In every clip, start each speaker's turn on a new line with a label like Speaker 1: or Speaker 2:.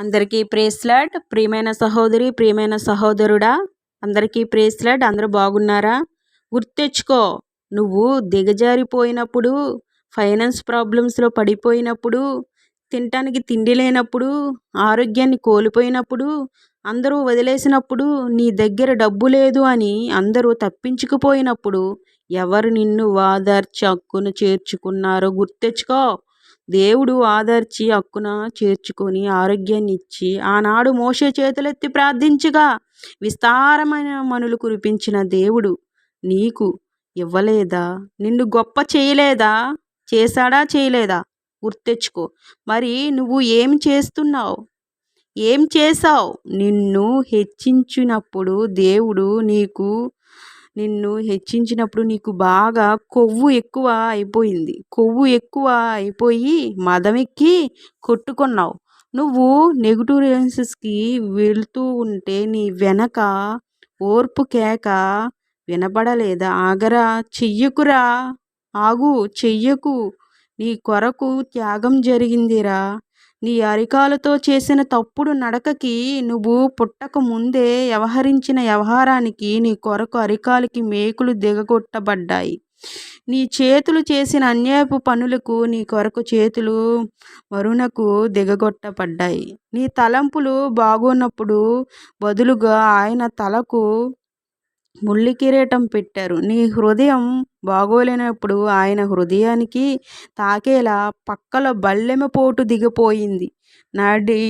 Speaker 1: అందరికీ ప్రేస్లాడ్ ప్రియమైన సహోదరి ప్రియమైన సహోదరుడా అందరికీ ప్రేస్లాడ్ అందరూ బాగున్నారా? గుర్తెచ్చుకో నువ్వు దిగజారిపోయినప్పుడు ఫైనాన్స్ ప్రాబ్లమ్స్లో పడిపోయినప్పుడు తినటానికి తిండి లేనప్పుడు ఆరోగ్యాన్ని కోల్పోయినప్పుడు అందరూ వదిలేసినప్పుడు నీ దగ్గర డబ్బు లేదు అని అందరూ తప్పించుకుపోయినప్పుడు ఎవరు నిన్ను వాదార్చి హక్కును చేర్చుకున్నారో గుర్తెచ్చుకో. దేవుడు ఆదర్చి హక్కున చేర్చుకొని ఆరోగ్యాన్ని ఇచ్చి ఆనాడు మోసే చేతులెత్తి ప్రార్థించగా విస్తారమైన మనులు కురిపించిన దేవుడు నీకు ఇవ్వలేదా? నిన్ను గొప్ప చేయలేదా? చేశాడా? చేయలేదా? గుర్తెచ్చుకో. మరి నువ్వు ఏం చేస్తున్నావు? ఏం చేశావు? నిన్ను హెచ్చించినప్పుడు దేవుడు నీకు నిన్ను హెచ్చించినప్పుడు నీకు బాగా కొవ్వు ఎక్కువ అయిపోయింది. కొవ్వు ఎక్కువ అయిపోయి మదమెక్కి కొట్టుకున్నావు. నువ్వు నెగిటివ్ రియాన్సెస్కి వెళ్తూ ఉంటే నీ వెనక ఓర్పు కేక వినపడలేదా? ఆగరా చెయ్యకురా ఆగు చెయ్యకు. నీ కొరకు త్యాగం జరిగిందిరా. నీ అరికాలతో చేసిన తప్పుడు నడకకి నువ్వు పుట్టక ముందే వ్యవహరించిన వ్యవహారానికి నీ కొరకు అరికాలకి మేకులు దిగగొట్టబడ్డాయి. నీ చేతులు చేసిన అన్యాయపు పనులకు నీ కొరకు చేతులు మరునకు దిగగొట్టబడ్డాయి. నీ తలంపులు బాగున్నప్పుడు బదులుగా ఆయన తలకు ముళ్ళి కిరీటం పెట్టారు. నీ హృదయం బాగోలేనప్పుడు ఆయన హృదయానికి తాకేలా పక్కల బల్లెమపోటు దిగిపోయింది. నడి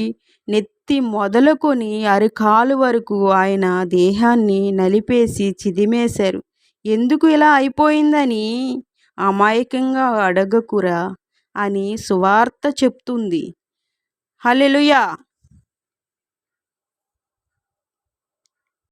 Speaker 1: నెత్తి మొదలుకొని అరికాలు వరకు ఆయన దేహాన్ని నలిపేసి చిదిమేశారు. ఎందుకు ఇలా అయిపోయిందని అమాయకంగా అడగకురా అని సువార్త చెప్తుంది. హలెలుయా